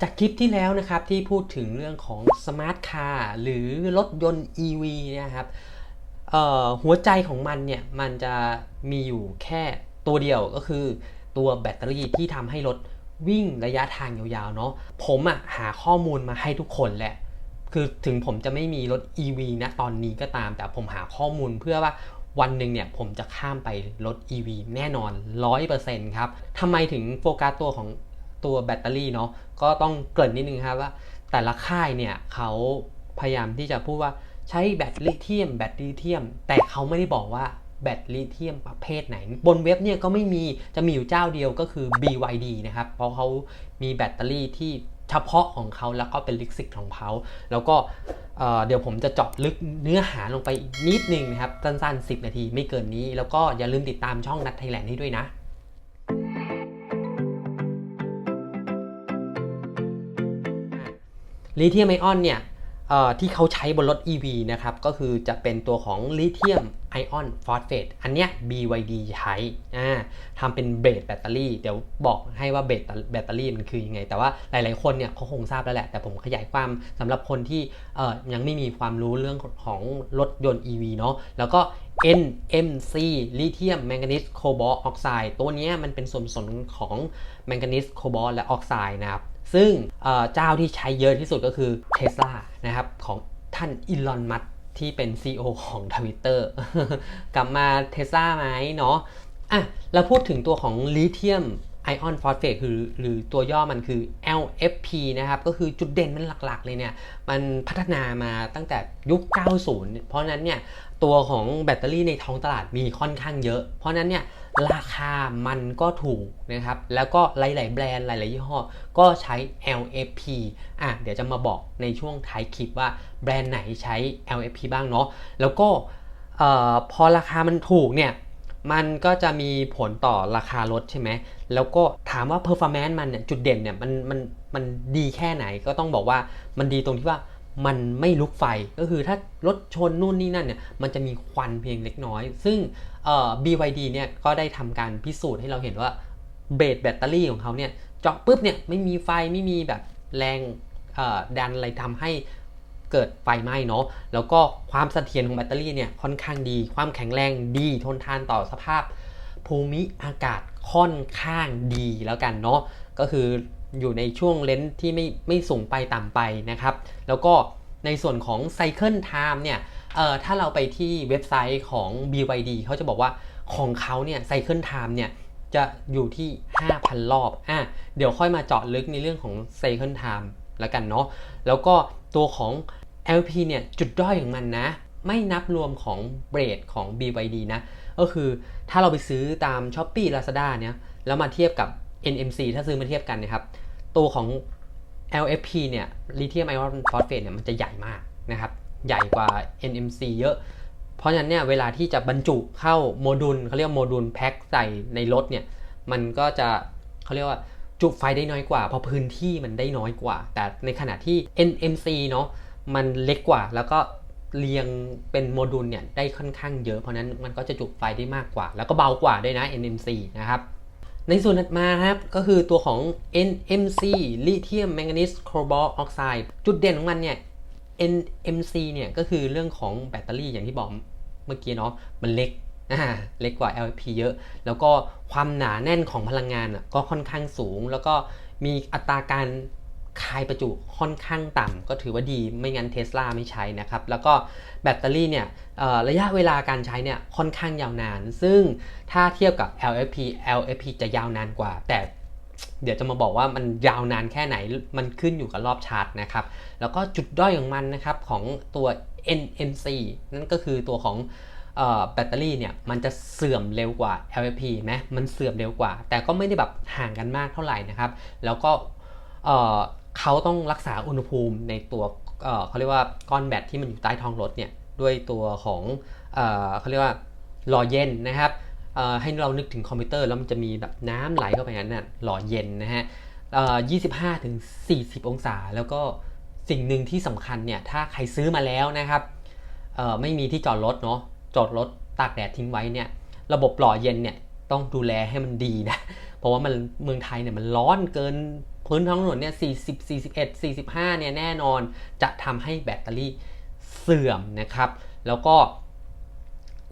จากคลิปที่แล้วนะครับที่พูดถึงเรื่องของสมาร์ทคาร์หรือรถยนต์ EV นะครับหัวใจของมันเนี่ยมันจะมีอยู่แค่ตัวเดียวก็คือตัวแบตเตอรี่ที่ทำให้รถวิ่งระยะทางยาวๆเนาะผมอะหาข้อมูลมาให้ทุกคนแหละ คือถึงผมจะไม่มีรถ EV นะตอนนี้ก็ตาม แต่ผมหาข้อมูลเพื่อว่าวันหนึ่งเนี่ยผมจะข้ามไปรถ EV แน่นอน 100%ครับทำไมถึงโฟกัสตัวของ ตัวแบตเตอรี่เนาะก็ต้องเกริ่นนิดนึงครับว่า แต่ละค่ายเนี่ยเขาพยายามที่จะพูดว่าใช้แบตลิเธียม แบตลิเธียม แต่เขาไม่ได้บอกว่าแบตลิเธียมประเภทไหน บนเว็บเนี่ยก็ไม่มีจะมีอยู่เจ้าเดียวก็คือ BYD นะครับ เพราะเขามีแบตเตอรี่ที่เฉพาะของเขาแล้วก็เป็นลิขสิทธิ์ของเขา แล้วก็เอ่อเดี๋ยวผมจะเจาะลึกเนื้อหาลงไปนิดนึงนะครับ สั้นๆ 10 นาทีไม่เกินนี้ แล้วก็อย่าลืมติดตามช่องนัดไทยแลนด์ให้ด้วยนะ ลิเธียมไอออนเนี่ยที่เขาใช้บนรถ EV นะครับ ก็คือจะเป็นตัวของลิเธียมไอออนฟอสเฟตอันเนี้ย BYD ใช้ทำเป็นเบรดแบตเตอรี่ เดี๋ยวบอกให้ว่าเบรดแบตเตอรี่มันคือยังไง แต่ว่าหลายๆคนเนี่ยเขาคงทราบแล้วแหละ แต่ผมขยายความสำหรับคนที่ยังไม่มีความรู้เรื่องของรถยนต์ EV เนาะแล้วก็ NMC ลิเธียมแมงกานีสโคบอลต์ออกไซด์ตัวเนี้ยมันเป็นส่วนผสมของแมงกานีสโคบอลต์และออกไซด์นะครับ ซึ่งเจ้าที่ใช้เยอะที่สุดก็คือ Tesla นะครับของท่านอีลอนมัสที่เป็น CEO ของ Twitter กลับมา Tesla ไหมเนาะอะเราพูดถึงตัวของลิเธียม ไอออนฟอสเฟตคือหรือตัวย่อมันคือ LFP นะครับ ก็คือจุดเด่นมันหลักๆ เลยเนี่ย มันพัฒนามาตั้งแต่ยุค 90 เพราะนั้นเนี่ย ตัวของแบตเตอรี่ในท้องตลาดมีค่อนข้างเยอะ เพราะนั้นเนี่ย ราคามันก็ถูกนะครับ แล้วก็หลาย ๆ แบรนด์หลาย ๆ ยี่ห้อ ก็ใช้ LFP อะเดี๋ยวจะมาบอกในช่วงท้ายคลิปว่าแบรนด์ไหนใช้ LFP บ้างเนาะแล้วก็พอราคามันถูกเนี่ย มันก็จะมีผลต่อราคารถใช่ไหม แล้วก็ถามว่า performance มันเนี่ยจุดเด่นเนี่ยมันมันมันดีแค่ไหนก็ต้องบอกว่ามันดีตรงที่ว่ามันไม่ลุกไฟก็คือถ้ารถชนนู่นนี่นั่นเนี่ยมันจะมีควันเพียงเล็กน้อย ซึ่งเอ่อ BYD เนี่ยก็ได้ทำการพิสูจน์ให้เราเห็นว่าเบรดแบตเตอรี่ของเขาเนี่ยเจาะปุ๊บเนี่ยไม่มีไฟไม่มีแบบแรงเอ่อดันอะไรทำให้ เกิดไฟไหม้เนาะแล้วก็ความเสถียรของแบตเตอรี่เนี่ยค่อนข้างดี ความแข็งแรงดีทนทานต่อสภาพ ภูมิอากาศค่อนข้างดีแล้วกันเนาะก็คืออยู่ในช่วงเลนส์ที่ไม่ไม่สูงไปต่ำไปนะครับ แล้วก็ในส่วนของ Cycle Time เนี่ยเอ่อถ้าเราไปที่เว็บไซต์ของ BYD เขาจะบอกว่าของเขาเนี่ย Cycle Time เนี่ยจะอยู่ที่ 5,000 รอบ อะ เดี๋ยวค่อยมาเจาะลึกในเรื่องของ Cycle Time แล้วกันเนาะ แล้วก็ตัวของ LP เนี่ยจุดด้อยของมันนะ ไม่นับรวมของเบรดของ BYD นะ ก็คือถ้าเราไปซื้อตาม s h อ p e e Lazada เนี่ยแล้วมาเทียบกับ NMC ถ้าซื้อมาเทียบกันนะครับ ตัวของ LFP เนี่ยลิเธียมไอออนฟอสเฟตเนี่ยมันจะใหญ่มากนะครับ ใหญ่กว่า NMC เยอะ เพราะฉะนั้นเนี่ยเวลาที่จะบรรจุเข้าโมดูลเขาเรียกโมดูลแพ็คใส่ในรถเนี่ยมันก็จะเขาเรียกว่าจุไฟได้น้อยกว่า เพราะพื้นที่มันได้น้อยกว่า แต่ในขณะที่ NMC เนาะ มันเล็กกว่าแล้วก็เรียงเป็นโมดูลเนี่ยได้ค่อนข้างเยอะ เพราะนั้นมันก็จะจุไฟได้มากกว่า แล้วก็เบากว่าด้วยนะ NMC นะครับ ในส่วนถัดมาครับ ก็คือตัวของ NMC Lithium Manganese Cobalt Oxide จุดเด่นของมันเนี่ย NMC เนี่ยก็คือเรื่องของแบตเตอรี่อย่างที่บอกเมื่อกี้เนาะมันเล็กเล็กกว่า LFP เยอะ แล้วก็ความหนาแน่นของพลังงานอะก็ค่อนข้างสูง แล้วก็มีอัตราการ คายประจุค่อนข้างต่ำก็ถือว่าดีไม่งั้นเทสลาไม่ใช้นะครับ แล้วก็แบตเตอรี่เนี่ยระยะเวลาการใช้เนี่ยค่อนข้างยาวนาน ซึ่งถ้าเทียบกับ LFP LFP จะยาวนานกว่า แต่เดี๋ยวจะมาบอกว่ามันยาวนานแค่ไหนมันขึ้นอยู่กับรอบชาร์จนะครับ แล้วก็จุดด้อยของมันนะครับของตัว NMC นั่นก็คือตัวของแบตเตอรี่เนี่ยมันจะเสื่อมเร็วกว่า LFP ไหมมันเสื่อมเร็วกว่า แต่ก็ไม่ได้แบบห่างกันมากเท่าไหร่นะครับ แล้วก็ เขาต้องรักษาอุณหภูมิในตัวเเขาเรียกว่าก้อนแบตที่มันอยู่ใต้ท้องรถเนี่ยด้วยตัวของเเขาเรียกว่าหล่อเย็นนะครับให้เรานึกถึงคอมพิวเตอร์แล้วมันจะมีแบบน้ำไหลเข้าไปนั้นน่ะหล่อเย็นนะฮะ25ถึง40องศา แล้วก็สิ่งหนึ่งที่สำคัญเนี่ยถ้าใครซื้อมาแล้วนะครับไม่มีที่จอดรถเนาะจอดรถตากแดดทิ้งไว้เนี่ยระบบหล่อเย็นเนี่ยต้องดูแลให้มันดีนะ เพราะว่ามันเมืองไทยเนี่ยมันร้อนเกิน พื้นท้องถนนเนี่ย40 41 45เนี่ยแน่นอนจะทำให้แบตเตอรี่เสื่อมนะครับ แล้วก็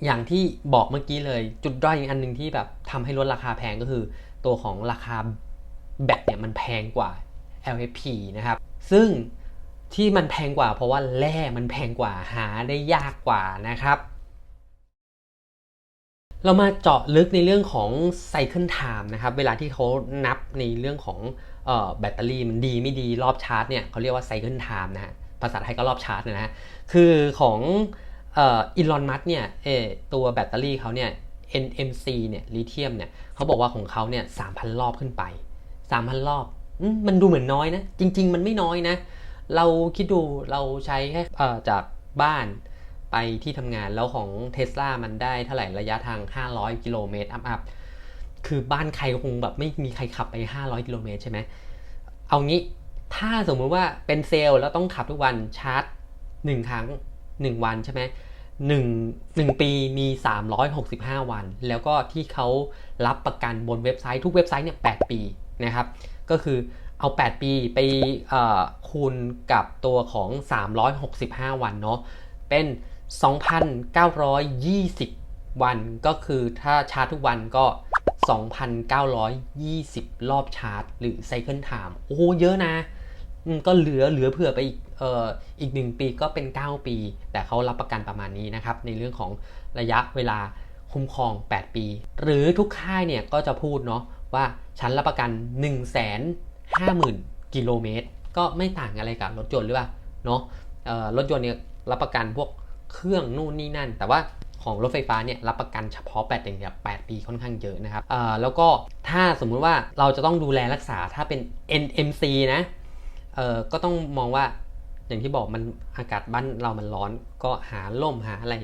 อย่างที่บอกเมื่อกี้เลย จุดด้อยอีกอันหนึ่งที่แบบทำให้ลดราคาแพงก็คือ ตัวของราคาแบตเนี่ยมันแพงกว่า LFP นะครับ ซึ่งที่มันแพงกว่าเพราะว่าแร่มันแพงกว่าหาได้ยากกว่านะครับ เรามาเจาะลึกในเรื่องของไซเคิลไทม์นะครับเวลาที่เขานับในเรื่องของแบตเตอรี่มันดีไม่ดีรอบชาร์จเนี่ยเขาเรียกว่าไซเคิลไทม์นะฮะภาษาไทยก็รอบชาร์จนะฮะคือของอิลอนมัสเนี่ยตัวแบตเตอรี่เขาเนี่ย NMC เนี่ยลิเธียมเนี่ยเขาบอกว่าของเขาเนี่ย3,000 รอบขึ้นไป 3,000 รอบมันดูเหมือนน้อยนะ จริง ๆ มันไม่น้อยนะ เราคิดดูเราใช้แค่จากบ้าน ไปที่ทำงานแล้วของเท s l a มันได้เท่าไหร่ระยะทาง 500 กิโลเมตรอัพคือบ้านใครคงแบบไม่มีใครขับไป 500 กิโลเมตรใช่ไหมเอางี้ถ้าสมมุติว่าเป็นเซลล์แล้วต้องขับทุกวันชาร์จ 1 ครั้ง 1 วันใช่ไหมหนึ่งหนึ่งปีมี 365 วัน แล้วก็ที่เขารับประกันบนเว็บไซต์ทุกเว็บไซต์เนี่ย8ปีนะครับ ก็คือเอา 8 ปีไปคูณกับตัวของ 365 วันเนาะเป็น 2,920 วันก็คือถ้าชาร์จทุกวันก็ 2,920 รอบชาร์จ หรือไซเคิลไทม์โอ้เยอะนะก็เหลือเหลือเผื่อไปอีกเอ่ออีกหนึ่งปีก็เป็น 9 ปี แต่เขารับประกันประมาณนี้นะครับ ในเรื่องของระยะเวลาคุ้มครอง 8 ปี หรือทุกค่ายเนี่ยก็จะพูดเนาะว่าฉันรับประกัน 1 5 0 0 0 0 กิโลเมตร ก็ไม่ต่างอะไรกับรถยนต์หรือเปล่าเนาะรถยนต์เนี่ยรับประกันพวก เครื่องนู่นนี่นั่น แต่ว่าของรถไฟฟ้าเนี่ยรับประกันเฉพาะแบตอย่างเดียว8ปีค่อนข้างเยอะนะครับแล้วก็ถ้าสมมุติว่าเราจะต้องดูแลรักษาถ้าเป็น NMC นะเออก็ต้องมองว่าอย่างที่บอกมันอากาศบ้านเรามันร้อนก็หาล่มหาอะไร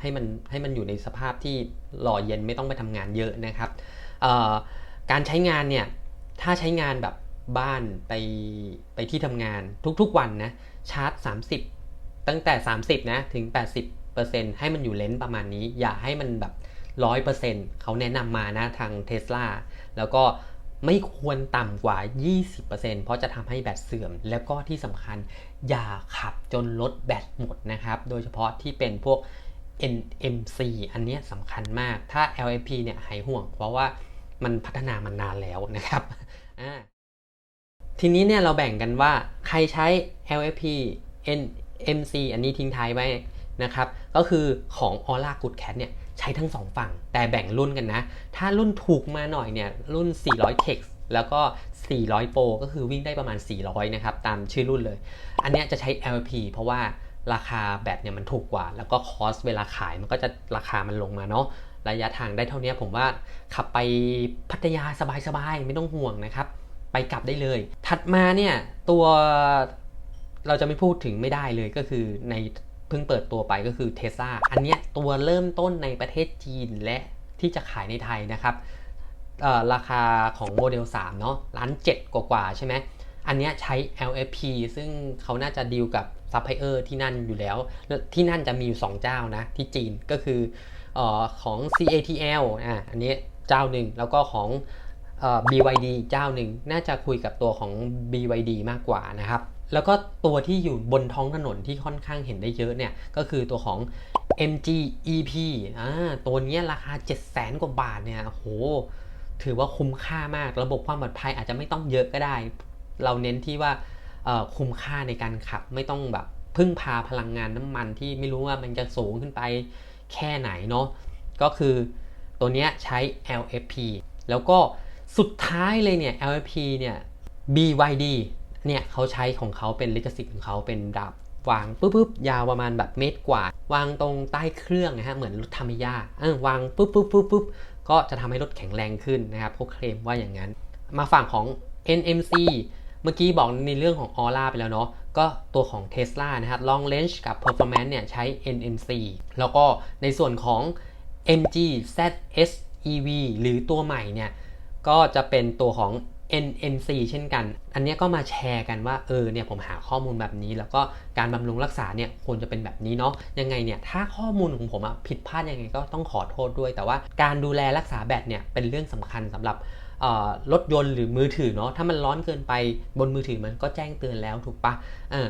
ให้มันให้มันอยู่ในสภาพที่หล่อเย็นไม่ต้องไปทำงานเยอะนะครับการใช้งานเนี่ยถ้าใช้งานแบบบ้านไปไปที่ทำงานทุกๆวันนะชาร์จ 30 ตั้งแต่ 30 นะถึง 80%ให้มันอยู่เลนส์ประมาณนี้ อย่าให้มันแบบ 100%เขาแนะนำมานะทางเท s l a แล้วก็ไม่ควรต่ำกว่า 20%เพราะจะทำให้แบตเสื่อม แล้วก็ที่สำคัญอย่าขับจนลดแบตหมดนะครับ โดยเฉพาะที่เป็นพวก NMC อันนี้สำคัญมาก ถ้า LFP เนี่ยหายห่วง เพราะว่ามันพัฒนามานานแล้วนะครับ ทีนี้เนี่ยเราแบ่งกันว่าใครใช้ LFPN MC อันนี้ทิ้งท้ายไว้นะครับ ก็คือของ Aura Good Cat เนี่ยใช้ทั้ง 2 ฝั่ง แต่แบ่งรุ่นกันนะ ถ้ารุ่นถูกมาหน่อยเนี่ยรุ่น 400 Tex แล้วก็ 400 Pro ก็คือวิ่งได้ประมาณ 400 นะครับ ตามชื่อรุ่นเลย อันนี้จะใช้ LP เพราะว่าราคาแบตเนี่ยมันถูกกว่า แล้วก็คอสเวลาขายมันก็จะราคามันลงมาเนาะระยะทางได้เท่านี้ผมว่าขับไปพัทยาสบายๆ ไม่ต้องห่วงนะครับ ไปกลับได้เลย ถัดมาเนี่ยตัว เราจะไม่พูดถึงไม่ได้เลยก็คือในเพิ่งเปิดตัวไปก็คือเทสลาอันนี้ตัวเริ่มต้นในประเทศจีนและที่จะขายในไทยนะครับราคาของโมเดล3เนาะล้านเจ็ดกว่าใช่ไหมอันนี้ใช้ LFP ซึ่งเขาน่าจะดีลกับซัพพลายเออร์ที่นั่นอยู่แล้ว ที่นั่นจะมีอยู่ 2 เจ้านะ ที่จีนก็คืออของ CATL อะอันนี้เจ้าหนึ่งแล้วก็ของ BYD เจ้าหนึ่งน่าจะคุยกับตัวของ BYD มากกว่านะครับ แล้วก็ตัวที่อยู่บนท้องถนนที่ค่อนข้างเห็นได้เยอะเนี่ย ก็คือตัวของ MG EP อ่าตัวนี้ราคา 7 0 0 0 0 0กว่าบาทเนี่ยโหถือว่าคุ้มค่ามาก ระบบความปลอดภัยอาจจะไม่ต้องเยอะก็ได้ เราเน้นที่ว่าคุ้มค่าในการขับไม่ต้องแบบพึ่งพาพลังงานน้ำมันที่ไม่รู้ว่ามันจะสูงขึ้นไปแค่ไหนเนาะก็คือตัวนี้ใช้ LFP แล้วก็สุดท้ายเลยเนี่ย LFP เนี่ย BYD เนี่ยเขาใช้ของเขาเป็นลิขสิทธิ์ของเขาเป็นดาบวางปุ๊บปุ๊บยาวประมาณแบบเมตรกว่า วางตรงใต้เครื่องนะฮะเหมือนรถธรรมิยาวางปุ๊บปุ๊บปุ๊บปุ๊บก็จะทำให้รถแข็งแรงขึ้นนะครับเขาเคลมว่าอย่างนั้น มาฝั่งของ NMC เมื่อกี้บอกในเรื่องของออร่าไปแล้วเนาะก็ตัวของ Tesla นะครับ Long Range กับ Performance เนี่ยใช้ NMC แล้วก็ในส่วนของ MG ZS EV หรือตัวใหม่เนี่ยก็จะเป็นตัวของ NMC เช่นกัน อันนี้ก็มาแชร์กันว่าเออเนี่ยผมหาข้อมูลแบบนี้ แล้วก็การบำรุงรักษาเนี่ยควรจะเป็นแบบนี้เนาะยังไงเนี่ยถ้าข้อมูลของผมอะผิดพลาดยังไงก็ต้องขอโทษด้วย แต่ว่าการดูแลรักษาแบตเนี่ยเป็นเรื่องสำคัญสำหรับรถยนต์หรือมือถือเนาะถ้ามันร้อนเกินไปบนมือถือมันก็แจ้งเตือนแล้วถูกปะเออ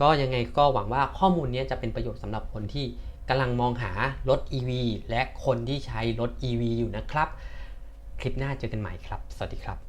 ก็ยังไงก็หวังว่าข้อมูลนี้จะเป็นประโยชน์สำหรับคนที่กำลังมองหารถ EV และคนที่ใช้รถ EV อยู่นะครับ คลิปหน้าเจอกันใหม่ครับ สวัสดีครับ